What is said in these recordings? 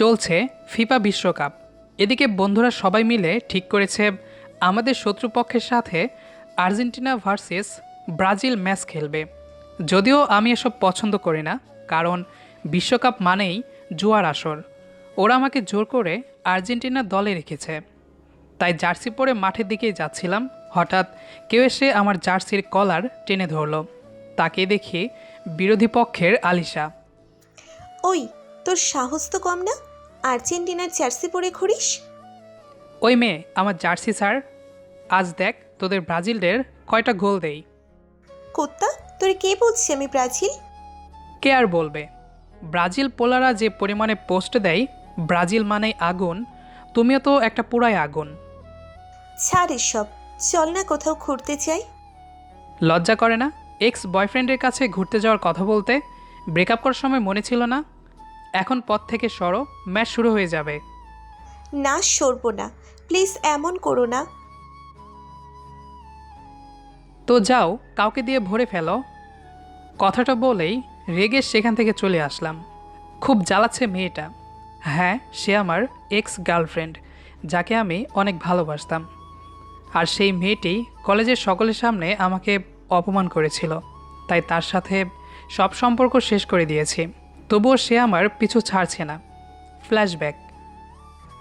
চলছে ফিফা বিশ্বকাপ। এদিকে বন্ধুরা সবাই মিলে ঠিক করেছে আমাদের শত্রুপক্ষের সাথে আর্জেন্টিনা ভার্সেস ব্রাজিল ম্যাচ খেলবে। যদিও আমি এসব পছন্দ করি না, কারণ বিশ্বকাপ মানেই জুয়ার আসর। ওরা আমাকে জোর করে আর্জেন্টিনা দলে রেখেছে। তাই জার্সি পরে মাঠের দিকেই যাচ্ছিলাম, হঠাৎ কেউ এসে আমার জার্সির কলার টেনে ধরল। তাকে দেখি বিরোধী পক্ষের আলিশা। ওই, তোর সাহস তো কম না? আর্জেন্টিনার জার্সি পরে ঘুরিস? ওই মেয়ে আমার জার্সি স্যার। আজ দেখ তোদের ব্রাজিলদের কয়টা গোল দেই। কুত্তা তোর কে বলছি আমি ব্রাজিল? কে আর বলবে? ব্রাজিল পোলারা যে পরিমাণে পোস্ট দেয় ব্রাজিল মানেই আগুন তুমিও তো একটা পুরাই আগুন। ছাড় এসব চল না কোথাও ঘুরতে চাই লজ্জা করে না? এক্স বয়ফ্রেন্ডের কাছে ঘুরতে যাওয়ার কথা বলতে ব্রেকআপ করার সময় মনে ছিল না এখন পথ থেকে সরো ম্যাচ শুরু হয়ে যাবে। না সরবো না। প্লিজ এমন করো না। তো যাও কাউকে দিয়ে ভরে ফেলো। কথাটা বলেই রেগে সেখান থেকে চলে আসলাম। খুব জ্বালাচ্ছে মেয়েটা। হ্যাঁ সে আমার এক্স গার্লফ্রেন্ড যাকে আমি অনেক ভালোবাসতাম। আর সেই মেয়েটি কলেজের সকলের সামনে আমাকে অপমান করেছিল। তাই তার সাথে সব সম্পর্ক শেষ করে দিয়েছি। তবুও সে আমার পিছু ছাড়ছে না। ফ্ল্যাশব্যাক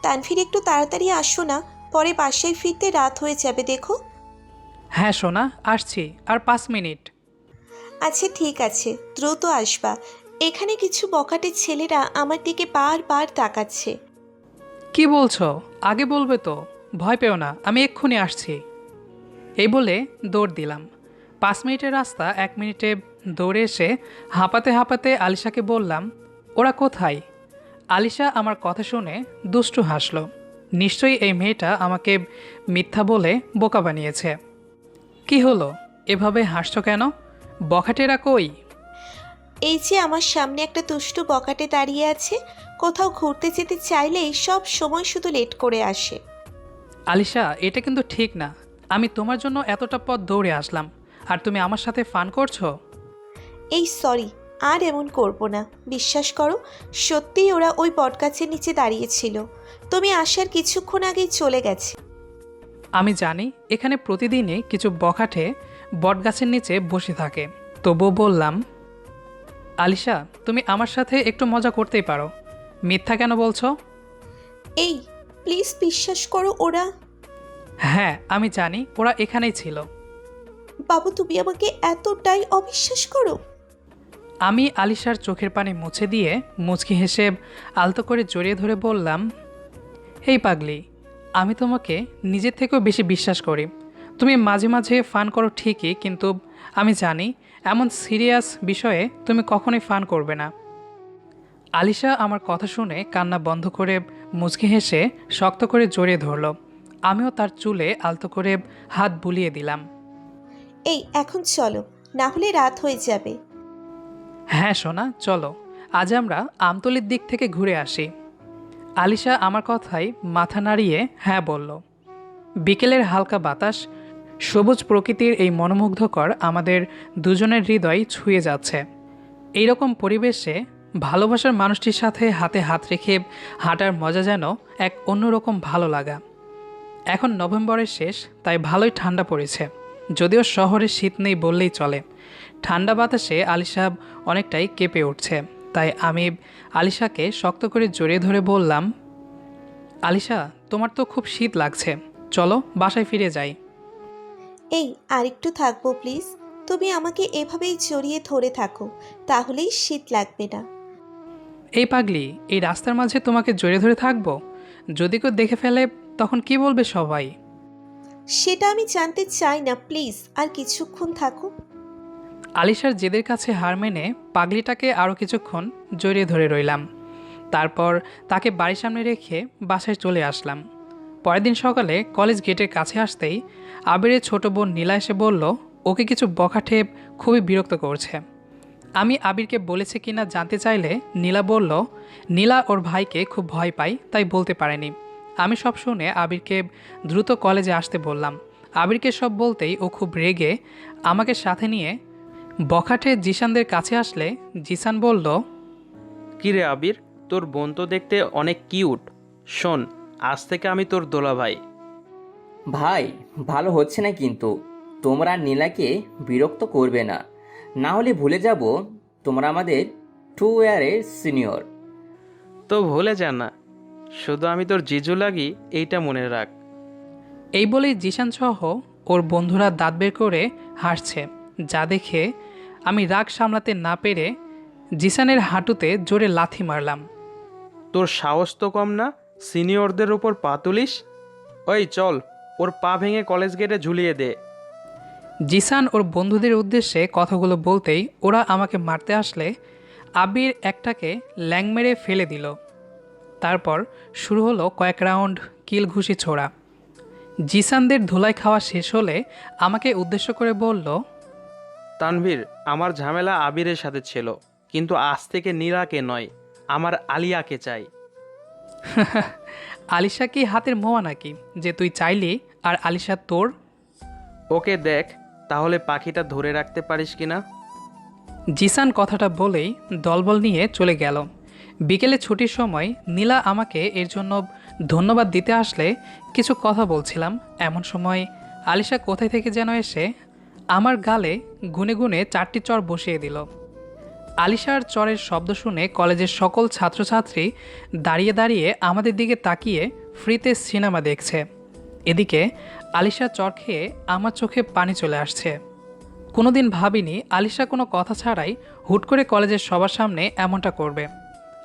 তানফির একটু তাড়াতাড়ি আসো না। পরে বাসায় ফিরতে রাত হয়ে যাবে দেখো। হ্যাঁ সোনা আসছি। আর পাঁচ মিনিট। আচ্ছা ঠিক আছে। দ্রুত আসবা। এখানে কিছু বকাটে ছেলেরা আমার দিকে বারবার তাকাচ্ছে। কি বলছো? আগে বলবে তো। ভয় পেও না আমি এক্ষুনি আসছি। এই বলে দৌড় দিলাম। পাঁচ মিনিটের রাস্তা এক মিনিটে দৌড়ে এসে হাঁপাতে হাঁপাতে আলিশাকে বললাম ওরা কোথায়? আলিশা আমার কথা শুনে দুষ্টু হাসলো। নিশ্চয়ই এই মেয়েটা আমাকে মিথ্যা বলে বোকা বানিয়েছে। কি হলো? এভাবে হাসছো কেন? বখাটেরা কই? এই যে আমার সামনে একটা দুষ্টু বকাটে দাঁড়িয়ে আছে কোথাও ঘুরতে যেতে চাইলেই সব সময় শুধু লেট করে আসে। আলিশা এটা কিন্তু ঠিক না। আমি তোমার জন্য এতটা পথ দৌড়ে আসলাম। আর তুমি আমার সাথে ফান করছ? এই সরি আর এমন করব না। বিশ্বাস করো সত্যিই ওরা ওই বটগাছের নিচে দাঁড়িয়েছিল। তুমি আসার কিছুক্ষণ আগেই চলে গেছে। আমি জানি এখানে প্রতিদিনই কিছু বখাটে বটগাছের নিচে বসে থাকে। তবুও বললাম আলিশা তুমি আমার সাথে একটু মজা করতেই পারো। মিথ্যা কেন বলছো? এই প্লিজ বিশ্বাস করো ওরা। হ্যাঁ আমি জানি ওরা এখানেই ছিল। বাবু তুমি আমাকে এতটাই অবিশ্বাস করো? আমি আলিশার চোখের পানি মুছে দিয়ে মুচকি হেসে আলতো করে জড়িয়ে ধরে বললাম, হেই পাগলি, আমি তোমাকে নিজের থেকেও বেশি বিশ্বাস করি। তুমি মাঝে মাঝে ফান করো ঠিকই, কিন্তু আমি জানি এমন সিরিয়াস বিষয়ে তুমি কখনোই ফান করবে না। আলিশা আমার কথা শুনে কান্না বন্ধ করে মুচকি হেসে শক্ত করে জড়িয়ে ধরলো। আমিও তার চুলে আলতো করে হাত বুলিয়ে দিলাম। এই, এখন চলো, না হলে রাত হয়ে যাবে। হ্যাঁ সোনা, চলো। আজ আমরা আমতলির দিক থেকে ঘুরে আসি। আলিশা আমার কথায় মাথা নাড়িয়ে হ্যাঁ বলল। বিকেলের হালকা বাতাস, সবুজ প্রকৃতির এই মনোমুগ্ধকর আমাদের দুজনের হৃদয় ছুঁয়ে যাচ্ছে। এইরকম পরিবেশে ভালোবাসার মানুষটির সাথে হাতে হাত রেখে হাঁটার মজা যেন এক অন্যরকম ভালো লাগা। এখন নভেম্বরের শেষ, তাই ভালোই ঠান্ডা পড়েছে। যদিও শহরে শীত নেই বললেই চলে। ঠান্ডা বাতাসে আলিশা অনেকটাই কেঁপে উঠছে। তাই আমি আলিশাকে শক্ত করে জড়িয়ে ধরে বললাম আলিশা তোমার তো খুব শীত লাগছে। চলো বাসায় ফিরে যাই। এই আরেকটু থাকব প্লিজ। তুমি আমাকে এভাবেই জড়িয়ে ধরে থাকো তাহলেই শীত লাগবে না। এই পাগলি এই রাস্তার মাঝে তোমাকে জড়িয়ে ধরে থাকব? যদি কেউ দেখে ফেলে তখন কি বলবে সবাই? সেটা আমি জানতে চাই না প্লিজ। আর কিছুক্ষণ থাকো আলিশার জেদের কাছে হার মেনে পাগলিটাকে আরও কিছুক্ষণ জড়িয়ে ধরে রইলাম। তারপর তাকে বাড়ির সামনে রেখে বাসায় চলে আসলাম। পরের দিন সকালে কলেজ গেটের কাছে আসতেই আবিরের ছোট বোন নীলা এসে বলল, ওকে কিছু বখাটে খুবই বিরক্ত করছে। আমি আবিরকে বলেছে কি না জানতে চাইলে নীলা বলল, নীলা ওর ভাইকে খুব ভয় পায়, তাই বলতে পারেনি। আমি সব শুনে আবিরকে দ্রুত কলেজে আসতে বললাম। আবিরকে সব বলতেই ও খুব রেগে আমাকে সাথে নিয়ে বখাটে জিসানদের কাছে আসলে জিসান বলল কিরে আবির তোর বোন তো দেখতে অনেক কিউট। শোন আজ থেকে আমি তোর দোলা ভাই ভাই ভালো হচ্ছে না কিন্তু। তোমরা নীলাকে বিরক্ত করবে না। না হলে ভুলে যাব তোমরা আমাদের টু ইয়ারের সিনিয়র তো ভুলে যা না। শুধু আমি তোর জিজু লাগি এইটা মনে রাখ। এই বলেই জিশান সহ ওর বন্ধুরা দাঁত বের করে হাসছে যা দেখে আমি রাগ সামলাতে না পেরে জিসানের হাঁটুতে জোরে লাথি মারলাম। তোর সাহস তো কম না? সিনিয়রদের ওপর পা তুলিস? ওই চল ওর পা ভেঙে কলেজ গেটে ঝুলিয়ে দে। জিসান ওর বন্ধুদের উদ্দেশ্যে কথাগুলো বলতেই ওরা আমাকে মারতে আসলে আবির একটাকে ল্যাং মেরে ফেলে দিল। তারপর শুরু হলো কয়েক রাউন্ড কিল ঘুষি ছোড়া। জিসানদের ধুলাই খাওয়া শেষ হলে আমাকে উদ্দেশ্য করে বলল তানভীর আমার ঝামেলা আবিরের সাথে ছিল কিন্তু আজ থেকে নীলাকে নয় আমার আলিয়াকে চাই। আলিশা কি হাতের মোয়া নাকি যে তুই চাইলি আর আলিশা তোর? ওকে দেখ তাহলে পাখিটা ধরে রাখতে পারিস কি না জিসান কথাটা বলেই দলবল নিয়ে চলে গেল। বিকেলে ছুটির সময় নীলা আমাকে এর জন্য ধন্যবাদ দিতে আসলে কিছু কথা বলছিলাম। এমন সময় আলিশা কোথায় থেকে যেন এসে আমার গালে গুনে গুনে চারটি চর বসিয়ে দিল। আলিশার চরের শব্দ শুনে কলেজের সকল ছাত্রছাত্রী দাঁড়িয়ে দাঁড়িয়ে আমাদের দিকে তাকিয়ে ফ্রিতে সিনেমা দেখছে। এদিকে আলিশা চর খেয়ে আমার চোখে পানি চলে আসছে। কোনোদিন ভাবিনি আলিশা কোনো কথা ছাড়াই হুট করে কলেজের সবার সামনে এমনটা করবে।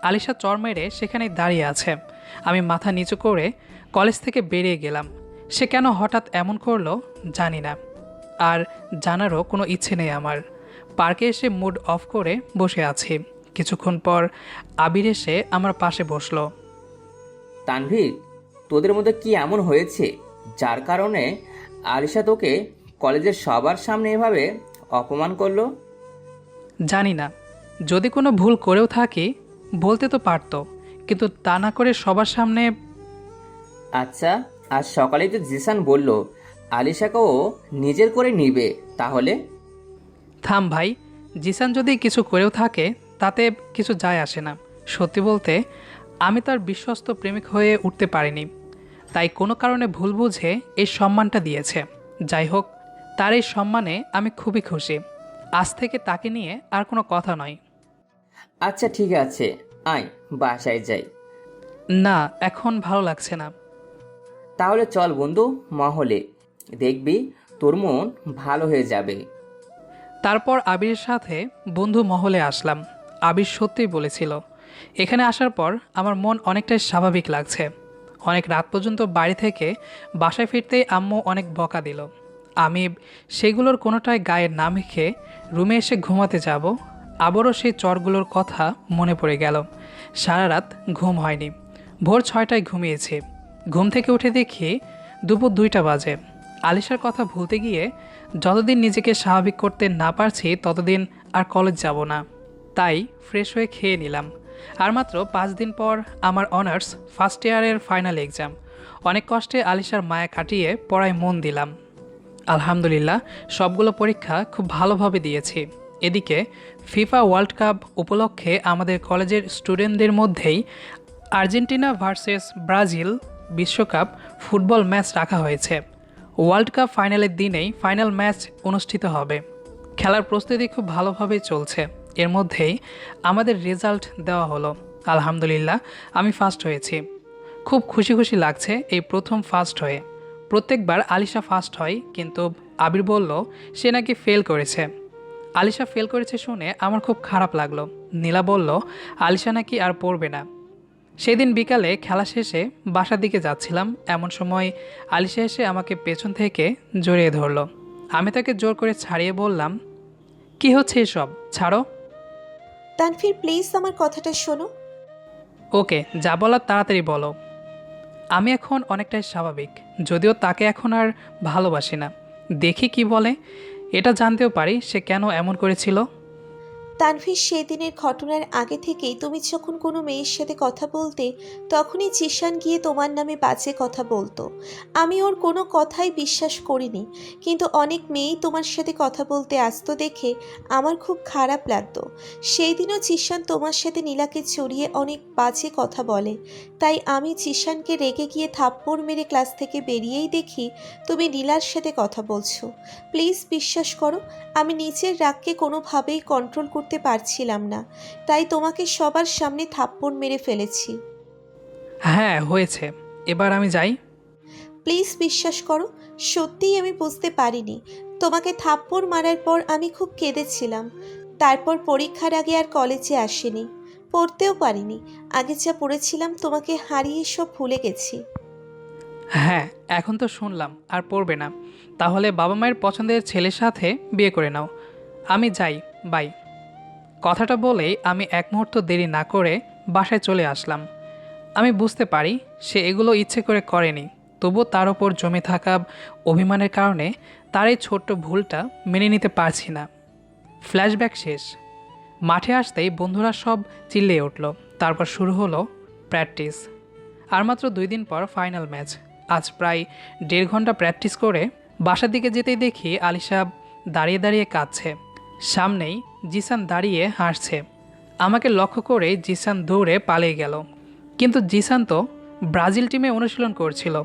আলিশা চর মেরে সেখানেই দাঁড়িয়ে আছে। আমি মাথা নিচু করে কলেজ থেকে বেরিয়ে গেলাম। সে কেন হঠাৎ এমন করল জানি না। আর জানারও কোনো ইচ্ছে নেই আমার। পার্কে এসে মুড অফ করে বসে আছি। কিছুক্ষণ পর আবির এসে আমার পাশে বসল। তানভীর তোদের মধ্যে কি এমন হয়েছে? যার কারণে আলিশা তোকে কলেজের সবার সামনে এভাবে অপমান করল? জানি না। যদি কোনো ভুল করেও থাকি বলতে তো পারতো। কিন্তু তা না করে সবার সামনে আচ্ছা আজ সকালেই তো জিসান বলল আলিশাকেও নিজের করে নিবে তাহলে? থাম ভাই জিসান যদি কিছু করেও থাকে তাতে কিছু যায় আসে না। সত্যি বলতে আমি তার বিশ্বস্ত প্রেমিক হয়ে উঠতে পারিনি। তাই কোনো কারণে ভুল বুঝে এই সম্মানটা দিয়েছে। যাই হোক তার এই সম্মানে আমি খুবই খুশি। আজ থেকে তাকে নিয়ে আর কোনো কথা নয়। আচ্ছা ঠিক আছে। আয় বাসায় যাই। না এখন ভালো লাগছে না। তাহলে চল বন্ধু মহলে। দেখবি তোর মন ভালো হয়ে যাবে। তারপর আবির সাথে বন্ধু মহলে আসলাম। আবির সত্যিই বলেছিল, এখানে আসার পর আমার মন অনেকটাই স্বাভাবিক লাগছে। অনেক রাত পর্যন্ত বাড়ি থেকে বাসায় ফিরতেই আম্মু অনেক বকা দিল। আমি সেগুলোর কোনোটাই গায়ে না মেখে রুমে এসে ঘুমাতে যাব। আবারও সেই চরগুলোর কথা মনে পড়ে গেল। সারা রাত ঘুম হয়নি। ভোর ছয়টায় ঘুমিয়েছি। ঘুম থেকে উঠে দেখি দুপুর দুইটা বাজে। আলিশার কথা ভুলতে গিয়ে যতদিন নিজেকে স্বাভাবিক করতে না পারছি, ততদিন আর কলেজ যাব না। তাই ফ্রেশ হয়ে খেয়ে নিলাম। আর মাত্র পাঁচ দিন পর আমার অনার্স ফার্স্ট ইয়ারের ফাইনাল এক্সাম অনেক কষ্টে আলিশার মায়া কাটিয়ে পড়ায় মন দিলাম। আলহামদুলিল্লাহ, সবগুলো পরীক্ষা খুব ভালোভাবে দিয়েছি। এদিকে ফিফা ওয়ার্ল্ড কাপ উপলক্ষে আমাদের কলেজের স্টুডেন্টদের মধ্যেই আর্জেন্টিনা ভার্সেস ব্রাজিল বিশ্বকাপ ফুটবল ম্যাচ রাখা হয়েছে। ওয়ার্ল্ড কাপ ফাইনালের দিনেই ফাইনাল ম্যাচ অনুষ্ঠিত হবে। খেলার প্রস্তুতি খুব ভালোভাবে চলছে। এর মধ্যেই আমাদের রেজাল্ট দেওয়া হলো। আলহামদুলিল্লাহ, আমি ফার্স্ট হয়েছি। খুব খুশি খুশি লাগছে এই প্রথম ফার্স্ট হয়ে। প্রত্যেকবার আলিশা ফার্স্ট হয়, কিন্তু আবির বলল, সে নাকি ফেল করেছে। আলিশা ফেল করেছে শুনে আমার খুব খারাপ লাগল। নীলা বলল, আলিশা নাকি আর পড়বে না। সেদিন বিকালে খেলা শেষে বাসার দিকে যাচ্ছিলাম। এমন সময় আলিশা এসে আমাকে পেছন থেকে জড়িয়ে ধরলো। আমি তাকে জোর করে ছাড়িয়ে বললাম কি হচ্ছে এসব? ছাড়ো। তানফির প্লিজ আমার কথাটা শোনো। ওকে যা বলার তাড়াতাড়ি বলো। আমি এখন অনেকটাই স্বাভাবিক যদিও তাকে এখন আর ভালোবাসি না। দেখি কি বলে। এটা জানতেও পারি সে কেন এমন করেছিল। তানভীর সেই দিনের ঘটনার আগে থেকেই তুমি যখন কোনো মেয়ের সাথে কথা বলতে, তখনই জিশান গিয়ে তোমার নামে বাজে কথা বলতো। আমি ওর কোনো কথাই বিশ্বাস করিনি, কিন্তু অনেক মেয়েই তোমার সাথে কথা বলতে আসতো দেখে আমার খুব খারাপ লাগতো। সেই দিনও জিশান তোমার সাথে নীলাকে চড়িয়ে অনেক বাজে কথা বলে। তাই আমি জিশানকে রেগে গিয়ে থাপ্পড় মেরে ক্লাস থেকে বেরিয়েই দেখি তুমি নীলার সাথে কথা বলছো। প্লিজ বিশ্বাস করো, আমি নিজের রাগকে কোনোভাবেই কন্ট্রোল করতে পারছিলাম না। তাই তোমাকে সবার সামনে থাপ্পড় মেরে ফেলেছি। হ্যাঁ হয়েছে। এবার আমি যাই। প্লিজ বিশ্বাস করো সত্যিই আমি বুঝতে পারিনি। তোমাকে থাপ্পড় মারার পর আমি খুব কেঁদেছিলাম। তারপর পরীক্ষার আগে আর কলেজে আসিনি। পড়তেও পারিনি। আগে যা পড়েছিলাম তোমাকে হারিয়ে সব ভুলে গেছি। হ্যাঁ এখন তো শুনলাম আর পড়বে না। তাহলে বাবা মায়ের পছন্দের ছেলের সাথে বিয়ে করে নাও। আমি যাই বাই। কথাটা বলেই আমি এক মুহূর্ত দেরি না করে বাসায় চলে আসলাম। আমি বুঝতে পারি সে এগুলো ইচ্ছে করে করেনি তবুও তার ওপর জমে থাকা অভিমানের কারণে তার এই ছোট্ট ভুলটা মেনে নিতে পারছি না। ফ্ল্যাশব্যাক শেষ। মাঠে আসতেই বন্ধুরা সব চিল্লিয়ে উঠল, তারপর শুরু হলো প্র্যাকটিস। আর মাত্র দুই দিন পর ফাইনাল ম্যাচ। আজ প্রায় দেড় ঘণ্টা প্র্যাকটিস করে বাসার দিকে যেতেই দেখি আলিশা দাঁড়িয়ে দাঁড়িয়ে কাঁদছে। সামনেই জিসান দাঁড়িয়ে হাসছে। আমাকে লক্ষ্য করে জিসান দৌড়ে পালিয়ে গেল। কিন্তু জিসান তো ব্রাজিল টিমে অনুশীলন করছিল।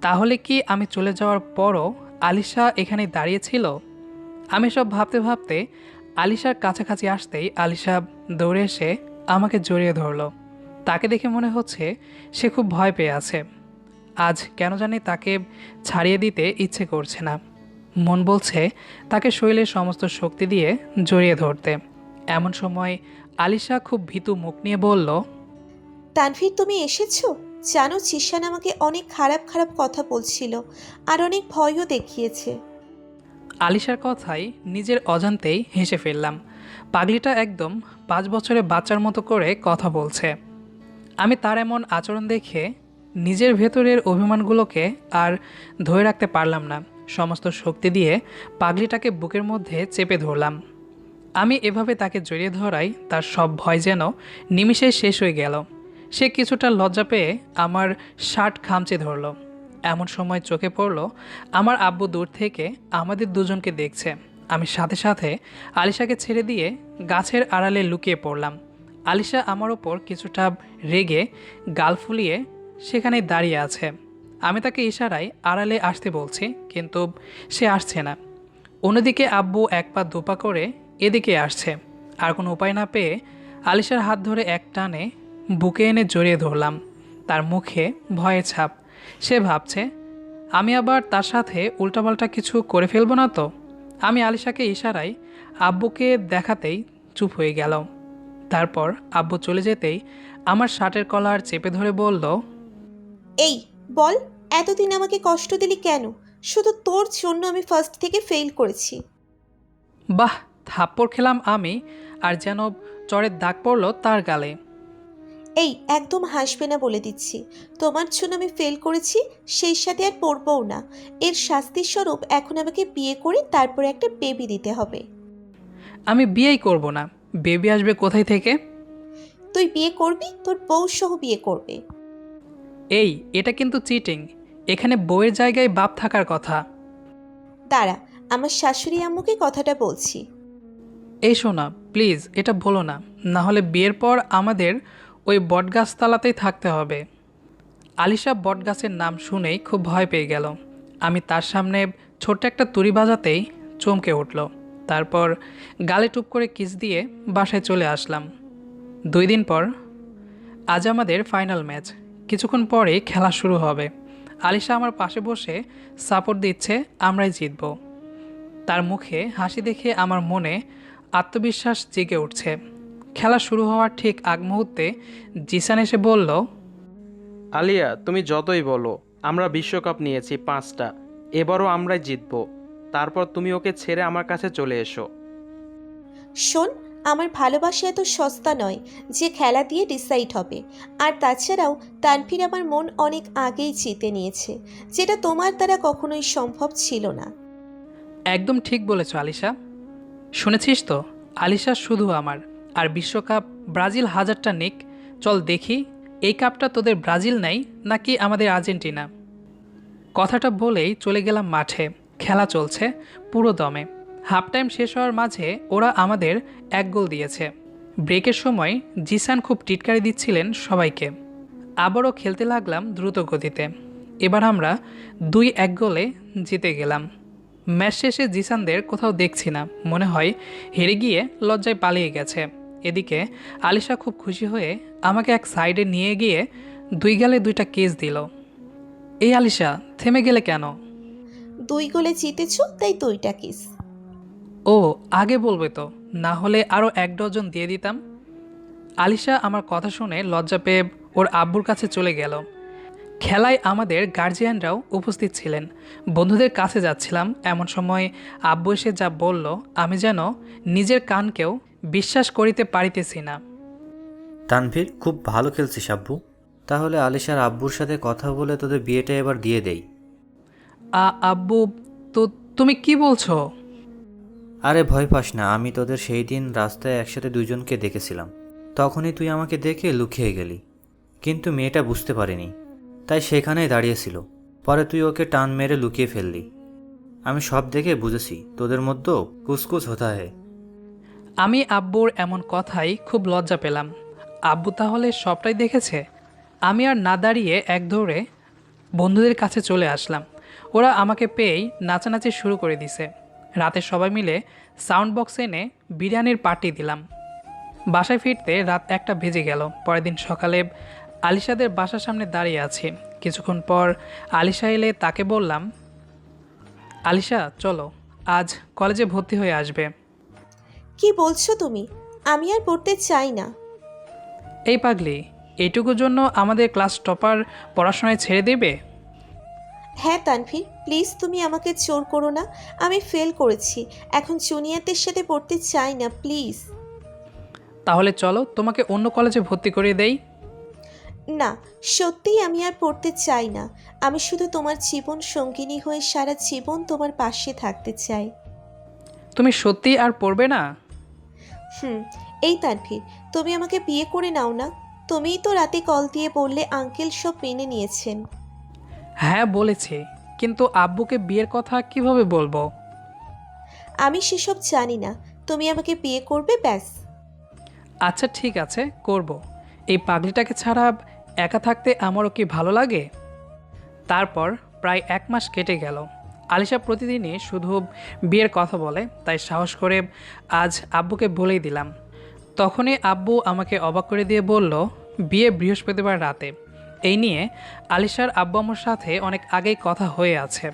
তাহলে কি আমি চলে যাওয়ার পরও আলিশা এখানে দাঁড়িয়েছিল আমি সব ভাবতে ভাবতে আলিশার কাছাকাছি আসতেই আলিশা দৌড়ে এসে আমাকে জড়িয়ে ধরলো। তাকে দেখে মনে হচ্ছে সে খুব ভয় পেয়ে আছে। আজ কেন জানি তাকে ছাড়িয়ে দিতে ইচ্ছে করছে না। মন বলছে তাকে শরীরের সমস্ত শক্তি দিয়ে জড়িয়ে ধরতে। এমন সময় আলিশা খুব ভীতু মুখ নিয়ে বলল তানভীর তুমি এসেছ? জানো জিশান আমাকে অনেক খারাপ খারাপ কথা বলছিল আর অনেক ভয়ও দেখিয়েছে। আলিশার কথাই নিজের অজান্তেই হেসে ফেললাম। পাগলিটা একদম পাঁচ বছরের বাচ্চার মতো করে কথা বলছে। আমি তার এমন আচরণ দেখে নিজের ভেতরের অভিমানগুলোকে আর ধরে রাখতে পারলাম না। সমস্ত শক্তি দিয়ে পাগলিটাকে বুকের মধ্যে চেপে ধরলাম। আমি এভাবে তাকে জড়িয়ে ধরাই তার সব ভয় যেন নিমিষেই শেষ হয়ে গেল। সে কিছুটা লজ্জা পেয়ে আমার শার্ট খামচে ধরলো। এমন সময় চোখে পড়ল, আমার আব্বু দূর থেকে আমাদের দুজনকে দেখছে। আমি সাথে সাথে আলিশাকে ছেড়ে দিয়ে গাছের আড়ালে লুকিয়ে পড়লাম। আলিশা আমার ওপর কিছুটা রেগে গাল ফুলিয়ে সেখানে দাঁড়িয়ে আছে। আমি তাকে ইশারায় আড়ালে আসতে বলছি, কিন্তু সে আসছে না। অন্যদিকে আব্বু এক পা দুপা করে এদিকে আসছে। আর কোনো উপায় না পেয়ে আলিশার হাত ধরে এক টানে বুকে এনে জড়িয়ে ধরলাম। তার মুখে ভয়ে ছাপ। সে ভাবছে, আমি আবার তার সাথে উল্টাপাল্টা কিছু করে ফেলব না তো? আমি আলিশাকে ইশারায় আব্বুকে দেখাতেই চুপ হয়ে গেল তারপর আব্বু চলে যেতেই আমার শার্টের কলার চেপে ধরে বলল, এই বল এতদিন আমাকে কষ্ট দিলি কেন? শুধু তোর জন্য আমি ফার্স্ট থেকে ফেল করেছি। বাহ থাপ্পড় খেলাম আমি আর যেন চরের দাগ পড়ল তার গালে। এই একদম হাসবে না বলে দিচ্ছি। তোমার জন্য আমি ফেল করেছি সেই সাথে আর পড়বও না। এর শাস্তির স্বরূপ এখন আমাকে বিয়ে করে তারপরে একটা বেবি দিতে হবে। আমি বিয়েই করব না। বেবি আসবে কোথায় থেকে? তুই বিয়ে করবি তোর বউ সহ বিয়ে করবে। এই এটা কিন্তু চিটিং এখানে বইয়ের জায়গায় বাপ থাকার কথা। দাঁড়া আমার শাশুড়ি আম্মুকে কথাটা বলছি। এই শোনা প্লিজ এটা বলো না। না হলে বিয়ের পর আমাদের ওই বটগাছতলাতেই থাকতে হবে। আলিশা বটগাছের নাম শুনেই খুব ভয় পেয়ে গেল। আমি তার সামনে ছোট্ট একটা তুড়ি বাজাতেই চমকে উঠল। তারপর গালে টুপ করে কিস দিয়ে বাসায় চলে আসলাম। দুই দিন পর আজ আমাদের ফাইনাল ম্যাচ কিছুক্ষণ পরে খেলা শুরু হবে। আলিশা আমার পাশে বসে সাপোর্ট দিচ্ছে আমরাই জিতব। তার মুখে হাসি দেখে আমার মনে আত্মবিশ্বাস জেগে উঠছে। খেলা শুরু হওয়ার ঠিক আগ মুহূর্তে জিসান এসে বলল আলিয়া তুমি যতই বলো আমরা বিশ্বকাপ নিয়েছি পাঁচটা। এবারও আমরাই জিতবো। তারপর তুমি ওকে ছেড়ে আমার কাছে চলে এসো। শোন আমার ভালোবাসা এত সস্তা নয় যে খেলা দিয়ে ডিসাইড হবে। আর তাছাড়াও তানভীর আমার মন অনেক আগেই জিতে নিয়েছে, যেটা তোমার দ্বারা কখনোই সম্ভব ছিল না। একদম ঠিক বলেছ, আলিশা। শুনেছিস তো, আলিশা শুধু আমার। আর বিশ্বকাপ ব্রাজিল হাজারটা নিক, চল দেখি, এই কাপটা তোদের ব্রাজিল নেই, নাকি আমাদের আর্জেন্টিনা? কথাটা বলেই চলে গেলাম মাঠে, খেলা চলছে, পুরো দমে। হাফ টাইম শেষ হওয়ার মাঝে ওরা আমাদের এক গোল দিয়েছে। ব্রেকের সময় জিসান খুব টিটকারি দিচ্ছিলেন সবাইকে। আবারও খেলতে লাগলাম দ্রুত গতিতে। এবার আমরা দুই এক গোলে জিতে গেলাম। ম্যাচ শেষে জিসানদের কোথাও দেখছি না। মনে হয় হেরে গিয়ে লজ্জায় পালিয়ে গেছে। এদিকে আলিশা খুব খুশি হয়ে আমাকে এক সাইডে নিয়ে গিয়ে দুই গালে দুইটা কেস দিল। এই আলিশা, থেমে গেলে কেন? দুই গোলে জিতেছ, তাই দুইটা কিস। ও আগে বলবে তো না হলে আরও এক ডজন দিয়ে দিতাম। আলিশা আমার কথা শুনে লজ্জা পেয়ে ওর আব্বুর কাছে চলে গেল। খেলায় আমাদের গার্জিয়ানরাও উপস্থিত ছিলেন। বন্ধুদের কাছে যাচ্ছিলাম। এমন সময় আব্বু এসে যা বলল আমি যেন নিজের কানকেও বিশ্বাস করিতে পারিতেছি না। তানভীর খুব ভালো খেলছিস আব্বু। তাহলে আলিশার আব্বুর সাথে কথা বলে তোদের বিয়েটা এবার দিয়ে দেই। আ আব্বু তো তুমি কি বলছো? আরে ভয় পাস না, আমি তোদের সেই দিন রাস্তায় একসাথে দুজনকে দেখেছিলাম। তখনই তুই আমাকে দেখে লুকিয়ে গেলি। কিন্তু মেয়েটা বুঝতে পারেনি, তাই সেখানেই দাঁড়িয়েছিল। পরে তুই ওকে টান মেরে লুকিয়ে ফেললি। আমি সব দেখে বুঝেছি, তোদের মধ্যেও কুসকুস হতা হে। আমি আব্বুর এমন কথাই খুব লজ্জা পেলাম। আব্বু তাহলে সবটাই দেখেছে? আমি আর না দাঁড়িয়ে এক দৌড়ে বন্ধুদের কাছে চলে আসলাম। ওরা আমাকে পেয়েই নাচানাচি শুরু করে দিছে। রাতে সবাই মিলে সাউন্ড বক্স এনে বিরিয়ানির পার্টি দিলাম। বাসায় ফিরতে রাত একটা ভেজে গেল। পরের দিন সকালে আলিশাদের বাসার সামনে দাঁড়িয়ে আছি। কিছুক্ষণ পর আলিশা এলে তাকে বললাম আলিশা চলো আজ কলেজে ভর্তি হয়ে আসবে। কি বলছো তুমি? আমি আর পড়তে চাই না। এই পাগলি এইটুকুর জন্য আমাদের ক্লাস টপার পড়াশোনায় ছেড়ে দেবে? হ্যাঁ তানভীর প্লিজ তুমি আমাকে চোর করো না আমি ফেল করেছি। এখন জুনিয়রদের সাথে পড়তে চাই না প্লিজ। তাহলে চলো তোমাকে অন্য কলেজে ভর্তি করে দেই। না সত্যিই আমি আর পড়তে চাই না। আমি শুধু তোমার জীবন সঙ্গিনী হয়ে সারা জীবন তোমার পাশে থাকতে চাই। তুমি সত্যি আর পড়বে না? হুম এই তানভীর তুমি আমাকে বিয়ে করে নাও না। তুমিই তো রাতে কল দিয়ে বললে আঙ্কেল সব মেনে নিয়েছেন। হ্যাঁ বলেছি। কিন্তু আব্বুকে বিয়ের কথা কীভাবে বলব? আমি সেসব জানি না। তুমি আমাকে বিয়ে করবে ব্যাস। আচ্ছা ঠিক আছে করব। এই পাগলিটাকে ছাড়া একা থাকতে আমারও কি ভালো লাগে? তারপর প্রায় এক মাস কেটে গেল। আলিশা প্রতিদিনই শুধু বিয়ের কথা বলে তাই সাহস করে আজ আব্বুকে বলেই দিলাম। তখনই আব্বু আমাকে অবাক করে দিয়ে বলল বিয়ে বৃহস্পতিবার রাতে। এই নিয়ে আলিশার আব্বু আমার সাথে অনেক আগেই কথা হয়ে আছে।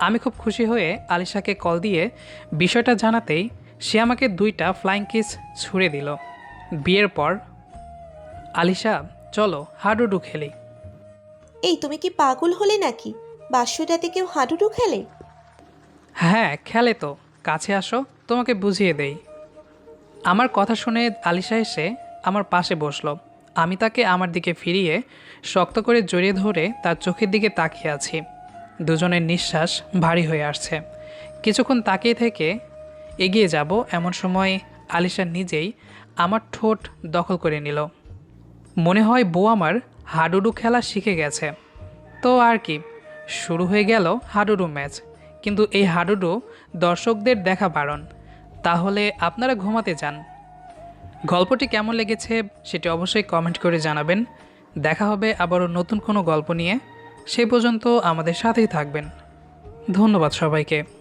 আমি খুব খুশি হয়ে আলিশাকে কল দিয়ে বিষয়টা জানাতেই সে আমাকে দুইটা ফ্লাইং কিস ছুঁড়ে দিল। বিয়ের পর আলিশা চলো হাডুডু খেলি। এই তুমি কি পাগল হলে নাকি? বাসুরাতে কেউ হাডুডু খেলে? হ্যাঁ খেলে তো। কাছে আসো তোমাকে বুঝিয়ে দেই। আমার কথা শুনে আলিশা এসে আমার পাশে বসল। আমি তাকে আমার দিকে ফিরিয়ে শক্ত করে জড়িয়ে ধরে তার চোখের দিকে তাকিয়ে আছি। দুজনের নিঃশ্বাস ভারী হয়ে আসছে। কিছুক্ষণ তাকিয়ে থেকে এগিয়ে যাব এমন সময় আলিশা নিজেই আমার ঠোঁট দখল করে নিল। মনে হয় বউ আমার হাডুডু খেলা শিখে গেছে। তো আর কি, শুরু হয়ে গেল হাডুডু ম্যাচ। কিন্তু এই হাডুডু দর্শকদের দেখা বারণ। তাহলে আপনারা ঘুমাতে যান। গল্পটি কেমন লেগেছে সেটি অবশ্যই কমেন্ট করে জানাবেন। দেখা হবে আবারও নতুন কোনো গল্প নিয়ে সে পর্যন্ত আমাদের সাথেই থাকবেন। ধন্যবাদ সবাইকে।